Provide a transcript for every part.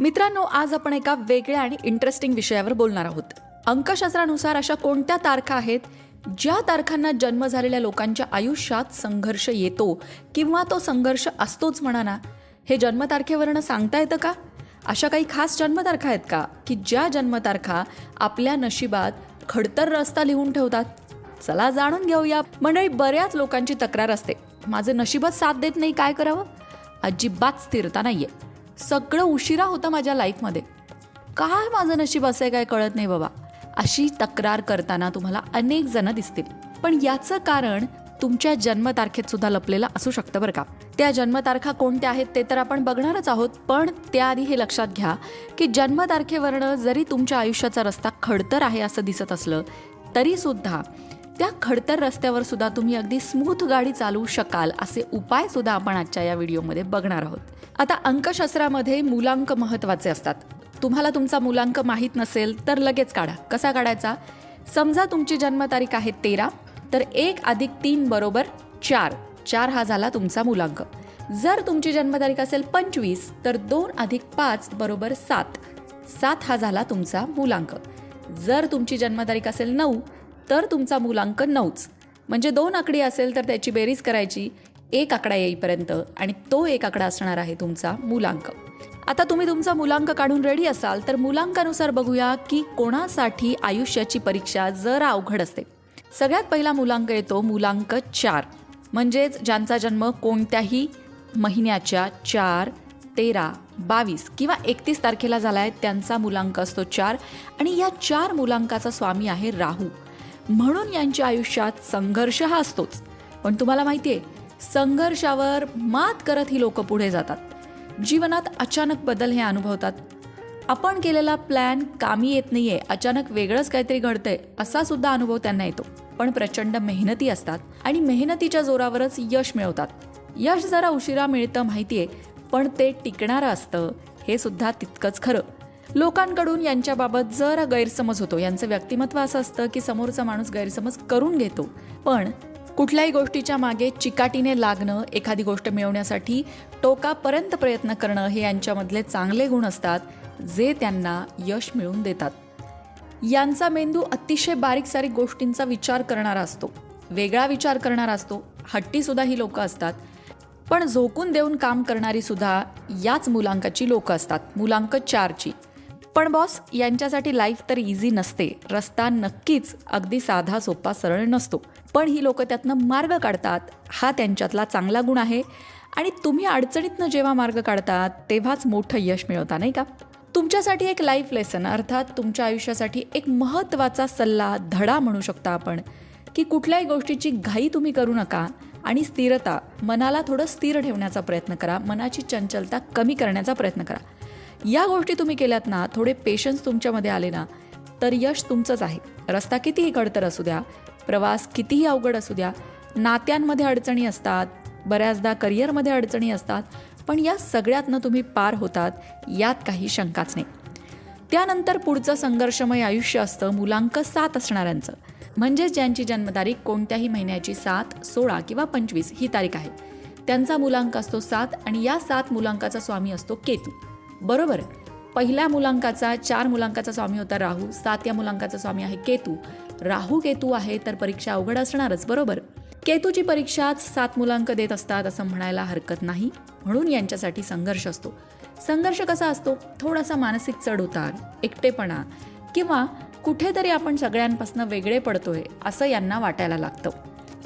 मित्रांनो आज आपण एका वेगळ्या आणि इंटरेस्टिंग विषयावर बोलणार आहोत. अंकशास्त्रानुसार अशा कोणत्या तारखा आहेत ज्या तारखांना जन्म झालेल्या लोकांच्या आयुष्यात संघर्ष येतो किंवा तो संघर्ष असतोच म्हणा ना हे जन्मतारखेवरनं सांगता येतं का? अशा काही खास जन्मतारखा आहेत का? की ज्या जन्मतारखा आपल्या नशिबात खडतर रस्ता लिहून ठेवतात? चला जाणून घेऊया. मंडळी बऱ्याच लोकांची तक्रार असते. माझं नशिबच साथ देत नाही काय करावं? अजिबात स्थिरता नाहीये. सगळं उशिरा होतं माझ्या लाईफमध्ये. काय माझं नशीब असं आहे काय कळत नाही बाबा. अशी तक्रार करताना तुम्हाला अनेक जण दिसतील. पण याचं कारण तुमच्या जन्मतारखेत सुद्धा लपलेलं असू शकतं बरं का. त्या जन्मतारखा कोणत्या आहेत ते तर आपण बघणारच आहोत. पण त्याआधी हे लक्षात घ्या की जन्मतारखेवरनं जरी तुमच्या आयुष्याचा रस्ता खडतर आहे असं दिसत असलं तरी सुद्धा त्या खडतर रस्त्यावर सुद्धा तुम्ही अगदी स्मूथ गाडी चालवू शकाल असे उपाय सुद्धा आपण आजच्या या व्हिडिओमध्ये बघणार आहोत. आता अंकशास्त्रामध्ये मूलांक महत्त्वाचे असतात. तुम्हाला तुमचा मूलांक माहीत नसेल तर लगेच काढा. कसा काढायचा? समजा तुमची जन्मतारीख आहे तेरा तर एक अधिक तीन बरोबर चार. चार हा झाला तुमचा मूलांक. जर तुमची जन्मतारीख असेल पंचवीस तर दोन अधिक पाच बरोबर सात. सात हा झाला तुमचा मूलांक. जर तुमची जन्मतारीख असेल नऊ तर तुमचा मूलांक नऊच. म्हणजे दोन आकडी असेल तर त्याची बेरीज करायची एक आकडा येईपर्यंत आणि तो एक आकडा असणार आहे तुमचा मूलांक. आता तुम्ही तुमचा मूलांक काढून रेडी असाल तर मूलांकानुसार बघूया की कोणासाठी आयुष्याची परीक्षा जरा अवघड असते. सगळ्यात पहिला मूलांक येतो मूलांक चार. म्हणजेच ज्यांचा जन्म कोणत्याही महिन्याच्या चार तेरा बावीस किंवा एकतीस तारखेला झाला आहे त्यांचा मूलांक असतो चार. आणि या चार मूलांकाचा स्वामी आहे राहू. म्हणून यांच्या आयुष्यात संघर्ष हा असतोच. पण तुम्हाला माहिती आहे संघर्षावर मात करत ही लोक पुढे जातात. जीवनात अचानक बदल हे अनुभवतात. आपण केलेला प्लॅन कामी येत नाहीये अचानक वेगळंच काहीतरी घडतंय असा सुद्धा अनुभव त्यांना येतो. पण प्रचंड मेहनती असतात आणि मेहनतीच्या जोरावरच यश मिळवतात. यश जरा उशिरा मिळतं माहितीये पण ते टिकणारं असतं हे सुद्धा तितकंच खरं. लोकांकडून यांच्याबाबत जरा गैरसमज होतो. यांचं व्यक्तिमत्व असं असतं की समोरचा माणूस गैरसमज करून घेतो. पण कुठल्याही गोष्टीच्या मागे चिकाटीने लागणं एखादी गोष्ट मिळवण्यासाठी टोकापर्यंत प्रयत्न करणं हे यांच्यामधले चांगले गुण असतात जे त्यांना यश मिळवून देतात. यांचा मेंदू अतिशय बारीक सारीक गोष्टींचा विचार करणारा असतो. वेगळा विचार करणारा असतो. हट्टीसुद्धा ही लोक असतात. पण झोकून देऊन काम करणारी सुद्धा याच मुलांकाची लोकं असतात. मुलांक चारची. पण बॉस यांच्यासाठी लाईफ तर इझी नसते. रस्ता नक्कीच अगदी साधा सोपा सरळ नसतो. पण ही लोक त्यातनं मार्ग काढतात. हा त्यांच्यातला चांगला गुण आहे. आणि तुम्ही अडचणीतनं जेव्हा मार्ग काढतात तेव्हाच मोठं यश मिळवता नाही का? तुमच्यासाठी एक लाईफ लेसन अर्थात तुमच्या आयुष्यासाठी एक महत्त्वाचा सल्ला धडा म्हणू शकता आपण की कुठल्याही गोष्टीची घाई तुम्ही करू नका आणि स्थिरता मनाला थोडं स्थिर ठेवण्याचा प्रयत्न करा. मनाची चंचलता कमी करण्याचा प्रयत्न करा. या गोष्टी तुम्ही केल्यात ना थोडे पेशन्स तुमच्यामध्ये आले ना तर यश तुमचंच आहे. रस्ता कितीही खडतर असू द्या प्रवास कितीही अवघड असू द्या नात्यांमध्ये अडचणी असतात बऱ्याचदा करिअरमध्ये अडचणी असतात पण या सगळ्यातनं तुम्ही पार होतात यात काही शंकाच नाही. त्यानंतर पुढचं संघर्षमय आयुष्य असतं मुलांक सात असणाऱ्यांचं. म्हणजेच ज्यांची जन्मतारीख कोणत्याही महिन्याची सात सोळा किंवा पंचवीस ही तारीख आहे. त्यांचा मुलांक असतो सात आणि या सात मुलांकाचा स्वामी असतो केतू. बरोबर पहिल्या मुलांकाचा चार मुलांकाचा स्वामी होता राहू सात या मुलांकाचा स्वामी आहे केतू. राहू केतू आहे तर परीक्षा अवघड असणारच बरोबर? केतूची परीक्षाच सात मुलांक देत असतात असं म्हणायला हरकत नाही म्हणून यांच्यासाठी संघर्ष असतो. संघर्ष कसा असतो? थोडासा मानसिक चढउतार एकटेपणा किंवा कुठेतरी आपण सगळ्यांपासून वेगळे पडतोय असं यांना वाटायला लागतं.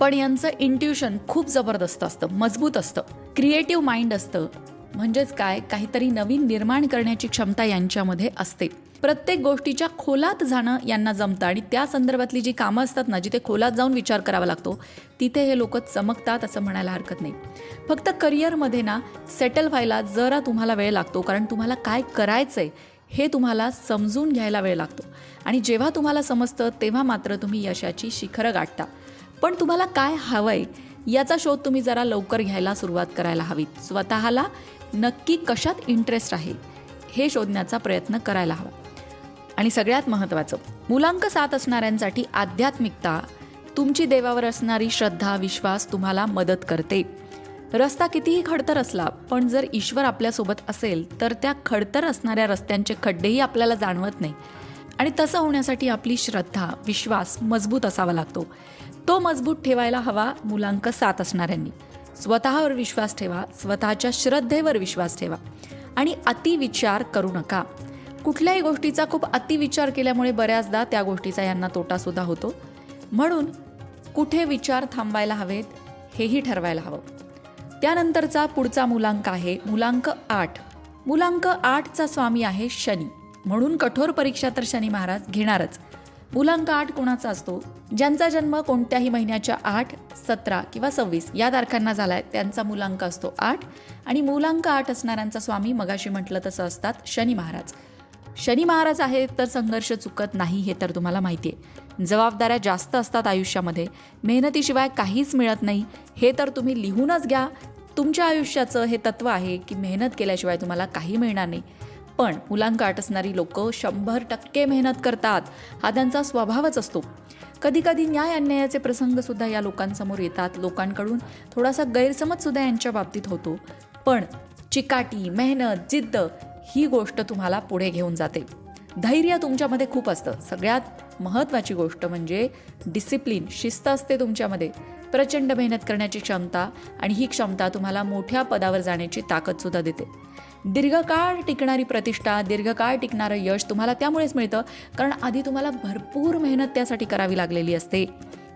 पण यांचं इंट्युशन खूप जबरदस्त असतं मजबूत असतं क्रिएटिव्ह माइंड असतं. म्हणजेच काय? काहीतरी नवीन निर्माण करण्याची क्षमता यांच्यामध्ये असते. प्रत्येक गोष्टीच्या खोलात जाणं यांना जमतं आणि त्या संदर्भातली जी कामं असतात ना जिथे खोलात जाऊन विचार करावा लागतो तिथे हे लोक चमकतात असं म्हणायला हरकत नाही. फक्त करिअरमध्ये ना सेटल व्हायला जरा तुम्हाला वेळ लागतो कारण तुम्हाला काय करायचं आहे हे तुम्हाला समजून घ्यायला वेळ लागतो. आणि जेव्हा तुम्हाला समजतं तेव्हा मात्र तुम्ही यशाची शिखरं गाठता. पण तुम्हाला काय हवंय याचा शोध तुम्ही जरा लवकर घ्यायला सुरुवात करायला हवी स्वतःला नक्की कशात इंटरेस्ट आहे हे शोधण्याचा प्रयत्न करायला हवा. आणि सगळ्यात महत्त्वाचं मुलांक साथ असणाऱ्यांसाठी आध्यात्मिकता तुमची देवावर असणारी श्रद्धा विश्वास तुम्हाला मदत करते. रस्ता कितीही खडतर असला पण जर ईश्वर आपल्यासोबत असेल तर त्या खडतर असणाऱ्या रस्त्यांचे खड्डेही आपल्याला जाणवत नाही. आणि तसं होण्यासाठी आपली श्रद्धा विश्वास मजबूत असावा लागतो. तो मजबूत ठेवायला हवा मुलांक सात असणाऱ्यांनी. स्वतःवर विश्वास ठेवा स्वतःच्या श्रद्धेवर विश्वास ठेवा आणि अतिविचार करू नका. कुठल्याही गोष्टीचा खूप अतिविचार केल्यामुळे बऱ्याचदा त्या गोष्टीचा यांना तोटासुद्धा होतो. म्हणून कुठे विचार थांबायला हवेत हेही ठरवायला हवं. त्यानंतरचा पुढचा मुलांक आहे मुलांक आठ. मुलांक आठचा स्वामी आहे शनी. म्हणून कठोर परीक्षा तर शनी महाराज घेणारच. मुलांक आठ कोणाचा असतो? ज्यांचा जन्म कोणत्याही महिन्याच्या आठ सतरा किंवा सव्वीस या तारखांना झालाय त्यांचा मुलांक असतो आठ. आणि मुलांक आठ असणाऱ्यांचा स्वामी मगाशी म्हटलं तसं असतात शनी महाराज. शनी महाराज आहे तर संघर्ष चुकत नाही हे तर तुम्हाला माहिती आहे. जबाबदाऱ्या जास्त असतात आयुष्यामध्ये. मेहनतीशिवाय काहीच मिळत नाही. हे तर तुम्ही लिहूनच घ्या. तुमच्या आयुष्याचं हे तत्व आहे की मेहनत केल्याशिवाय तुम्हाला काही मिळणार नाही. पण मुलांकाट असणारी लोक शंभर टक्के मेहनत करतात हा त्यांचा स्वभावच असतो. कधीकधी न्याय अन्यायाचे प्रसंगसुद्धा या लोकांसमोर येतात. लोकांकडून थोडासा गैरसमजसुद्धा यांच्या बाबतीत होतो. पण चिकाटी मेहनत जिद्द ही गोष्ट तुम्हाला पुढे घेऊन जाते. धैर्य तुमच्यामध्ये खूप असतं. सगळ्यात महत्त्वाची गोष्ट म्हणजे डिसिप्लिन शिस्त असते तुमच्यामध्ये. प्रचंड मेहनत करण्याची क्षमता आणि ही क्षमता तुम्हाला मोठ्या पदावर जाण्याची ताकदसुद्धा देते. दीर्घकाळ टिकणारी प्रतिष्ठा दीर्घकाळ टिकणारं यश तुम्हाला त्यामुळेच मिळतं कारण आधी तुम्हाला भरपूर मेहनत त्यासाठी करावी लागलेली असते.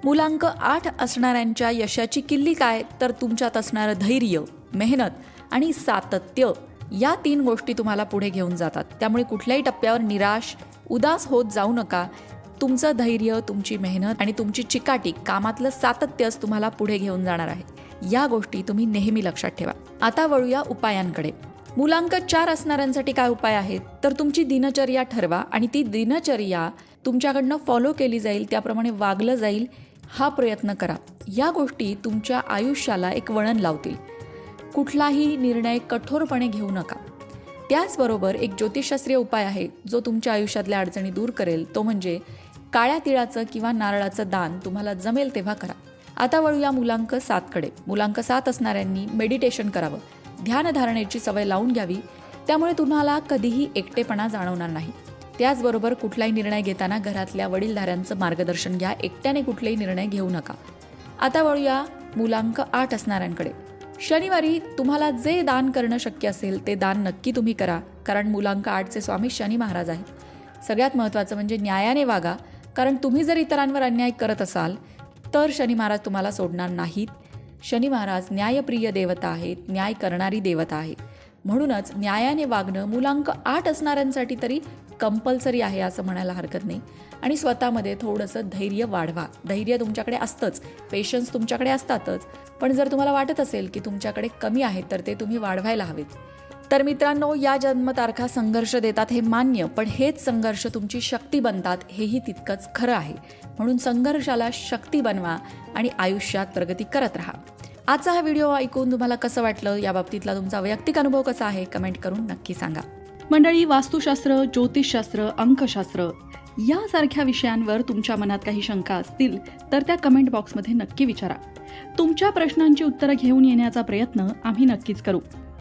मुलांक आठ असणाऱ्यांच्या यशाची किल्ली काय? तर तुमच्यात असणारं धैर्य मेहनत आणि सातत्य या तीन गोष्टी तुम्हाला पुढे घेऊन जातात. त्यामुळे कुठल्याही टप्प्यावर निराश उदास होत जाऊ नका. तुमचं धैर्य तुमची मेहनत आणि तुमची चिकाटी कामातलं सातत्यच तुम्हाला पुढे घेऊन जाणार आहे. या गोष्टी तुम्ही नेहमी लक्षात ठेवा. आता वळूया उपायांकडे. मुलांक चार असणाऱ्यांसाठी काय उपाय आहेत? तर तुमची दिनचर्या ठरवा आणि ती दिनचर्या तुमच्याकडनं फॉलो केली जाईल त्याप्रमाणे वागलं जाईल हा प्रयत्न करा. या गोष्टी तुमच्या आयुष्याला एक वळण लावतील. कुठलाही निर्णय कठोरपणे घेऊ नका. त्याचबरोबर एक ज्योतिषशास्त्रीय उपाय आहे जो तुमच्या आयुष्यातल्या अडचणी दूर करेल. तो म्हणजे काळ्या तिळाचं किंवा नारळाचं दान तुम्हाला जमेल तेव्हा करा. आता वळूया मुलांक सातकडे. मुलांक सात असणाऱ्यांनी मेडिटेशन करावं. ध्यानधारणेची सवय लावून घ्यावी. त्यामुळे तुम्हाला कधीही एकटेपणा जाणवणार नाही. त्याचबरोबर कुठलाही निर्णय घेताना घरातल्या वडीलधाऱ्यांचं मार्गदर्शन घ्या. एकट्याने कुठलेही निर्णय घेऊ नका. आता वळूया मुलांक आठ असणाऱ्यांकडे. शनिवारी तुम्हाला जे दान करणं शक्य असेल ते दान नक्की तुम्ही करा. कारण मुलांक आठचे स्वामी शनी महाराज आहेत. सगळ्यात महत्त्वाचं म्हणजे न्यायाने वागा. कारण तुम्ही जर इतरांवर अन्याय करत असाल तर शनी महाराज तुम्हाला सोडणार नाहीत. शनी महाराज न्यायप्रिय देवता आहेत न्याय करणारी देवता आहे म्हणूनच न्यायाने वागणं मुलांक आठ असणाऱ्यांसाठी तरी कंपल्सरी आहे असं म्हणायला हरकत नाही. आणि स्वतःमध्ये थोडंसं धैर्य वाढवा. धैर्य तुमच्याकडे असतंच. पेशन्स तुमच्याकडे असतातच. पण जर तुम्हाला वाटत असेल की तुमच्याकडे कमी आहेत तर ते तुम्ही वाढवायला हवेत. तर मित्रांनो या जन्मतारखा संघर्ष देतात हे मान्य पण हेच संघर्ष तुमची शक्ती बनतात हेही तितकंच खरं आहे. म्हणून संघर्षाला शक्ती बनवा आणि आयुष्यात प्रगती करत राहा. आजचा हा व्हिडिओ ऐकून तुम्हाला कसं वाटलं या बाबतीतला तुमचा वैयक्तिक अनुभव कसा आहे कमेंट करून नक्की सांगा. मंडळी वास्तुशास्त्र ज्योतिषशास्त्र अंकशास्त्र यासारख्या विषयांवर तुमच्या मनात काही शंका असतील तर त्या कमेंट बॉक्समध्ये नक्की विचारा. तुमच्या प्रश्नांची उत्तरं घेऊन येण्याचा प्रयत्न आम्ही नक्कीच करू.